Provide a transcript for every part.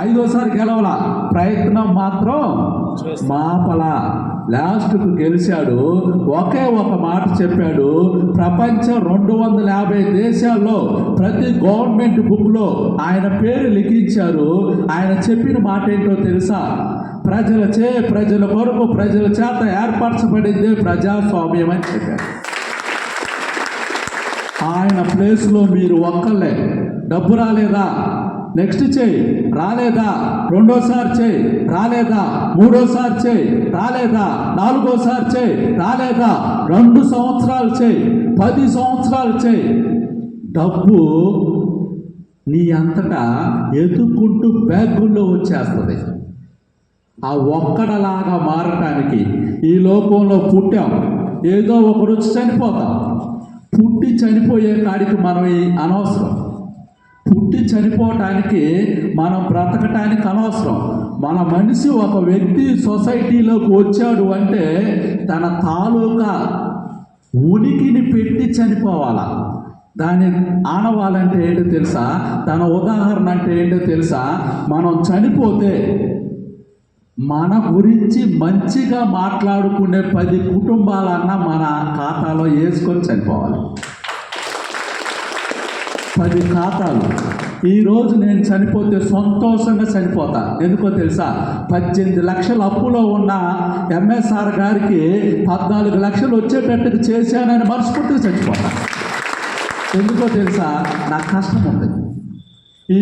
ఐదోసారి గెలవల. ప్రయత్నం మాత్రం మాపల. లాస్ట్కు గెలిచాడు. ఒకే ఒక మాట చెప్పాడు. ప్రపంచం రెండు వందల యాభై దేశాల్లో ప్రతి గవర్నమెంట్ బుక్లో ఆయన పేరు లిఖించారు. ఆయన చెప్పిన మాట ఏంటో తెలుసా? ప్రజల చే ప్రజల కొరకు ప్రజల చేత ఏర్పరచబడింది ప్రజాస్వామ్యం అని చెప్పారు. ఆయన ప్లేస్లో మీరు ఒక్కలే డబ్బు రాలేదా? నెక్స్ట్ చేయి. రాలేదా? రెండోసారి చేయి. రాలేదా? మూడోసారి చేయి. రాలేదా? నాలుగోసారి చేయి. రాలేదా? రెండు సంవత్సరాలు చేయి. పది సంవత్సరాలు చేయి. డబ్బు నీ అంతటా ఎదుక్కుంటూ బ్యాగుల్లో వచ్చేస్తుంది. ఆ ఒక్కడలాగా మారటానికి ఈ లోకంలో పుట్టాం. ఏదో ఒకరోజు చనిపోతాం. పుట్టి చనిపోయే కాడికి మనం ఈ అనవసరం. పుట్టి చనిపోవటానికి మనం బ్రతకటానికి అనవసరం. మన మనిషి ఒక వ్యక్తి సొసైటీలోకి వచ్చాడు అంటే తన తాలూకా ఉనికిని పెట్టి చనిపోవాలా? దాని ఆనవాలంటే ఏంటో తెలుసా? తన ఉదాహరణ అంటే ఏంటో తెలుసా? మనం చనిపోతే మన గురించి మంచిగా మాట్లాడుకునే పది కుటుంబాలన్నా మన ఖాతాలో వేసుకొని చనిపోవాలి. పది ఖాతాలు ఈరోజు నేను చనిపోతే సంతోషంగా చనిపోతా. ఎందుకో తెలుసా? పద్దెనిమిది లక్షల అప్పులో ఉన్న ఎంఎస్ఆర్ గారికి పద్నాలుగు లక్షలు వచ్చేటట్టుగా చేశానని మనస్ఫూర్తిగా చచ్చిపోతా ఎందుకో తెలుసా? నాకు కష్టం ఉంది.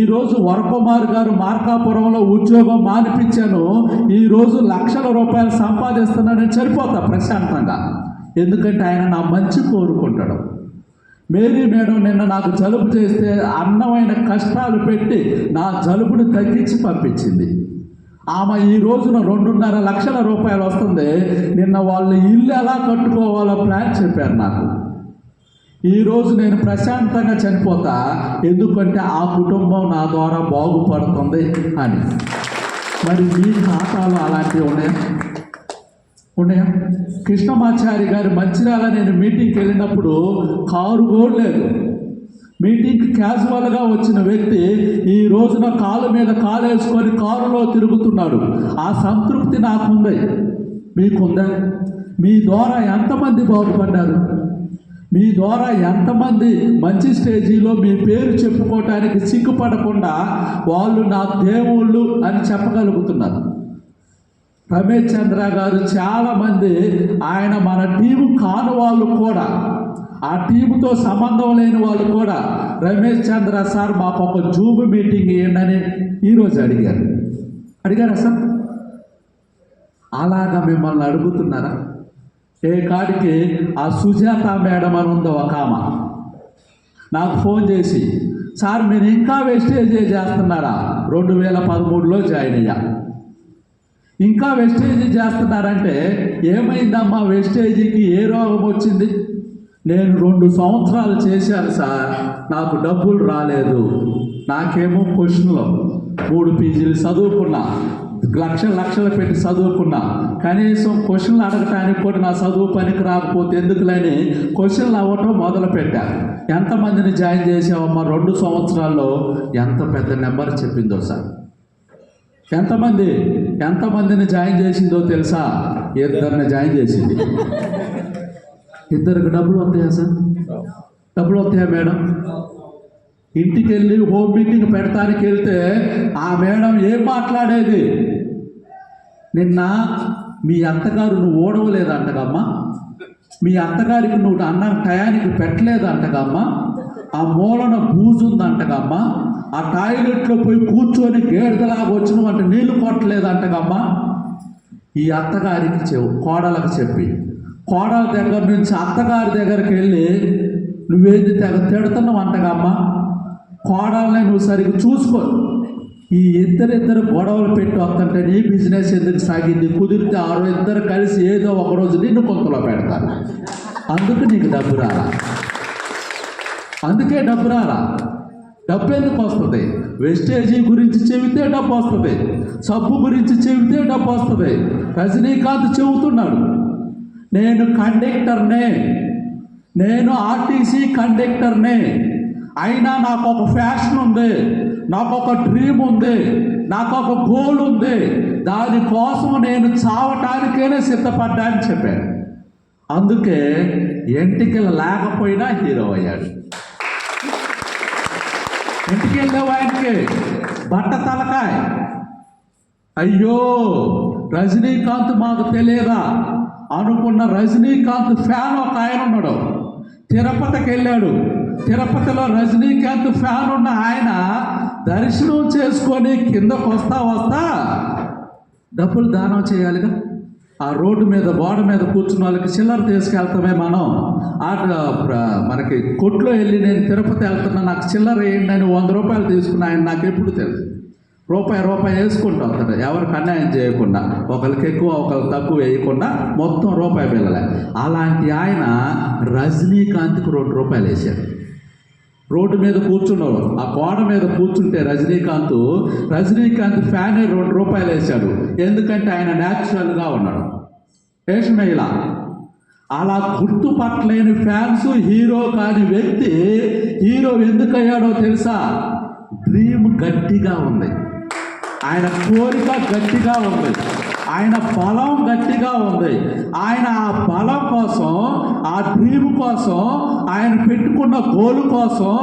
ఈరోజు వరకుమార్ గారు మార్కాపురంలో ఉద్యోగం మానిపించాను. ఈరోజు లక్షల రూపాయలు సంపాదిస్తున్నానని చనిపోతా ప్రశాంతంగా. ఎందుకంటే ఆయన నా మంచి కోరుకుంటాడు. మేరీ మేడం నిన్న నాకు జలుబు చేస్తే అన్నమైన కష్టాలు పెట్టి నా జలుబుని తగ్గించి పంపించింది. ఆమె ఈ రోజున రెండున్నర లక్షల రూపాయలు వస్తుంది. నిన్న వాళ్ళు ఇల్లు ఎలా కట్టుకోవాలో ప్లాన్ చెప్పారు నాకు. ఈరోజు నేను ప్రశాంతంగా చనిపోతా. ఎందుకంటే ఆ కుటుంబం నా ద్వారా బాగుపడుతుంది అని. మరి మీ ఖాతాలో అలాంటివి ఉన్నాయా? ఉన్నాయా కృష్ణమాచారి గారి మంచిర్యాల నేను మీటింగ్కి వెళ్ళినప్పుడు కారు కూడా మీటింగ్ మీటింగ్కి క్యాజువల్గా వచ్చిన వ్యక్తి ఈ రోజున కాలు మీద కాలు వేసుకొని కారులో తిరుగుతున్నాడు. ఆ సంతృప్తి నాకుంది. మీకుందా? మీ ద్వారా ఎంతమంది బాగుపడ్డారు? మీ ద్వారా ఎంతమంది మంచి స్టేజీలో మీ పేరు చెప్పుకోవటానికి సిగ్గుపడకుండా వాళ్ళు నా దేవుళ్ళు అని చెప్పగలుగుతున్నారు. రమేష్ చంద్ర గారు చాలామంది ఆయన మన టీము కాని వాళ్ళు కూడా ఆ టీముతో సంబంధం లేని వాళ్ళు కూడా రమేష్ చంద్ర సార్ మాకు ఒక జూమ్ మీటింగ్ ఇవ్వండి ఈరోజు అడిగారు. అడిగారా సార్? అలాగా మిమ్మల్ని అడుగుతున్నారా? ఏ కాడికి? ఆ సుజాత మేడం అని ఉందో ఒక ఆమె. నాకు ఫోన్ చేసి సార్ మీరు ఇంకా వెస్టేజ్ చేస్తున్నారా? రెండు వేల పదమూడులో జాయిన్ అయ్యా. ఇంకా వెస్టేజ్ చేస్తున్నారంటే ఏమైందమ్మా? వెస్టేజీకి ఏ రోగం వచ్చింది? నేను రెండు సంవత్సరాలు చేశాను సార్. నాకు డబ్బులు రాలేదు. నాకేమో క్వశ్చన్లో మూడు పీజీలు చదువుకున్నా. లక్షలు లక్షలు పెట్టి చదువుకున్నా. కనీసం క్వశ్చన్లు అడగటానికి కూడా నా చదువు పనికి రాకపోతే ఎందుకులని క్వశ్చన్లు అవ్వటం మొదలు పెట్టా ఎంతమందిని జాయిన్ చేసావమ్మా రెండు సంవత్సరాల్లో ఎంత పెద్ద నెంబర్ చెప్పిందో సార్. ఎంతమంది? ఎంతమందిని జాయిన్ చేసిందో తెలుసా? ఇద్దరిని జాయిన్ చేసింది. ఇద్దరికి డబ్బులు వస్తాయా సార్? డబ్బులు వస్తాయా మేడం? ఇంటికి వెళ్ళి హోమ్ మీటింగ్ పెడతానికి వెళ్తే ఆ మేడం ఏం మాట్లాడేది? నిన్న మీ అత్తగారు నువ్వు ఓడవలేదంటగమ్మా మీ అత్తగారికి నువ్వు అన్నం టయానికి పెట్టలేదంటగమ్మా ఆ మూలన బూజు ఉందంటగమ్మా ఆ టాయిలెట్లో పోయి కూర్చొని గేడదలాగా వచ్చినవంటే నీళ్ళు కొట్టలేదంటగమ్మా ఈ అత్తగారికి చెవు కోడలకు చెప్పి. కోడల దగ్గర నుంచి అత్తగారి దగ్గరికి వెళ్ళి నువ్వేది తెగ తిడుతున్నావు అంటగమ్మా కోడల్ని నువ్వు సరిగ్గా చూసుకో. ఈ ఇద్దరిద్దరు గొడవలు పెట్టి వస్తుంటే నీ బిజినెస్ ఎందుకు సాగింది? కుదిరితే ఆరో ఇద్దరు కలిసి ఏదో ఒక రోజు నిన్ను కొంతలో పెడతారు. అందుకు నీకు డబ్బు రాలా. అందుకే డబ్బు రాలా. డబ్బు ఎందుకు వస్తుంది? వెస్టేజీ గురించి చెబితే డబ్బు వస్తుంది. సబ్బు గురించి చెబితే డబ్బు వస్తుంది. రజనీకాంత్ చెబుతున్నాడు నేను కండక్టర్నే. నేను ఆర్టీసీ కండక్టర్నే. అయినా నాకు ఒక ఫ్యాషన్ ఉంది. నాకు ఒక డ్రీమ్ ఉంది. నాకు ఒక గోల్ ఉంది దానికోసం నేను చావటానికేనే సిద్ధపడ్డా అని చెప్పాను అందుకే ఎంటికలు లేకపోయినా హీరో అయ్యాడు. ఇంటికి వెళ్ళావు ఆయనకి బట్ట తలకాయ. అయ్యో రజనీకాంత్ మాకు తెలియదా? అనుకున్న రజనీకాంత్ ఫ్యాన్ ఒక ఆయన ఉన్నాడు. తిరుపతికి వెళ్ళాడు. తిరుపతిలో రజనీకాంత్ ఫ్యాన్ ఉన్న ఆయన దర్శనం చేసుకొని కిందకు వస్తా వస్తా డబ్బులు దానం చేయాలిగా. ఆ రోడ్డు మీద గోడ మీద కూర్చున్న వాళ్ళకి చిల్లర తీసుకెళ్తామే మనం. ఆ మనకి కొట్లో వెళ్ళి నేను తిరుపతి వెళ్తున్నా నాకు చిల్లర వేయండి అని వంద రూపాయలు తీసుకున్న ఆయన నాకు ఎప్పుడు తెలుసు. రూపాయి రూపాయి వేసుకుంటూ వస్తాడు ఎవరికి అన్యాయం చేయకుండా ఒకరికి ఎక్కువ ఒకరికి తక్కువ వేయకుండా మొత్తం రూపాయి పిల్లలే. అలాంటి ఆయన రజనీకాంత్కి రెండు రూపాయలు వేశాడు. రోడ్డు మీద కూర్చున్నారు ఆ కోడ మీద కూర్చుంటే రజనీకాంత్ రజనీకాంత్ ఫ్యానే రెండు రూపాయలు వేశాడు. ఎందుకంటే ఆయన న్యాచురల్గా ఉన్నాడు. వేషమే అలా గుర్తుపట్టలేని ఫ్యాన్స్ హీరో కాని వ్యక్తి హీరో ఎందుకయ్యాడో తెలుసా? డ్రీమ్ గట్టిగా ఉంది. ఆయన కోరిక గట్టిగా ఉంది. ఆయన బలం గట్టిగా ఉంది. ఆయన ఆ బలం కోసం ఆ డ్రీమ్ కోసం ఆయన పెట్టుకున్న గోలు కోసం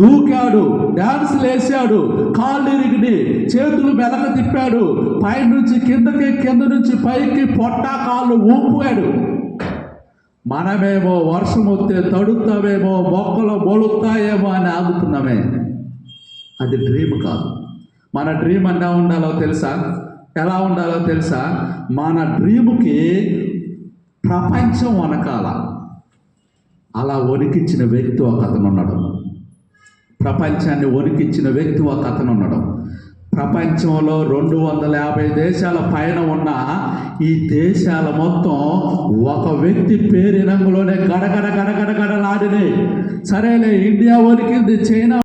దూకాడు. డ్యాన్స్ వేసాడు కాళ్ళు ఇరిగిడి చేతులు మెలక తిప్పాడు. పై నుంచి కిందకి కింద నుంచి పైకి పొట్ట కాళ్ళు ఊపాడు మనమేమో వర్షం వస్తే తడుతామేమో మొక్కలు మొలుతాయేమో అని ఆగుతున్నామే. అది డ్రీమ్ కాదు. మన డ్రీమ్ అన్నా ఉండాలో తెలుసా? ఎలా ఉండాలో తెలుసా? మన డ్రీమ్కి ప్రపంచం వనకాల అలా వణికిచ్చిన వ్యక్తి ఒక అతను ఉన్నాడు. ప్రపంచాన్ని వణికిచ్చిన వ్యక్తి ఒక అతను ఉన్నాడు. ప్రపంచంలో రెండు వందల యాభై దేశాల పైన ఉన్న ఈ దేశాల మొత్తం ఒక వ్యక్తి పేరు రంగులోనే గడగడ గడగడ గడలాడినాయి. సరేలే ఇండియా వణికింది చైనా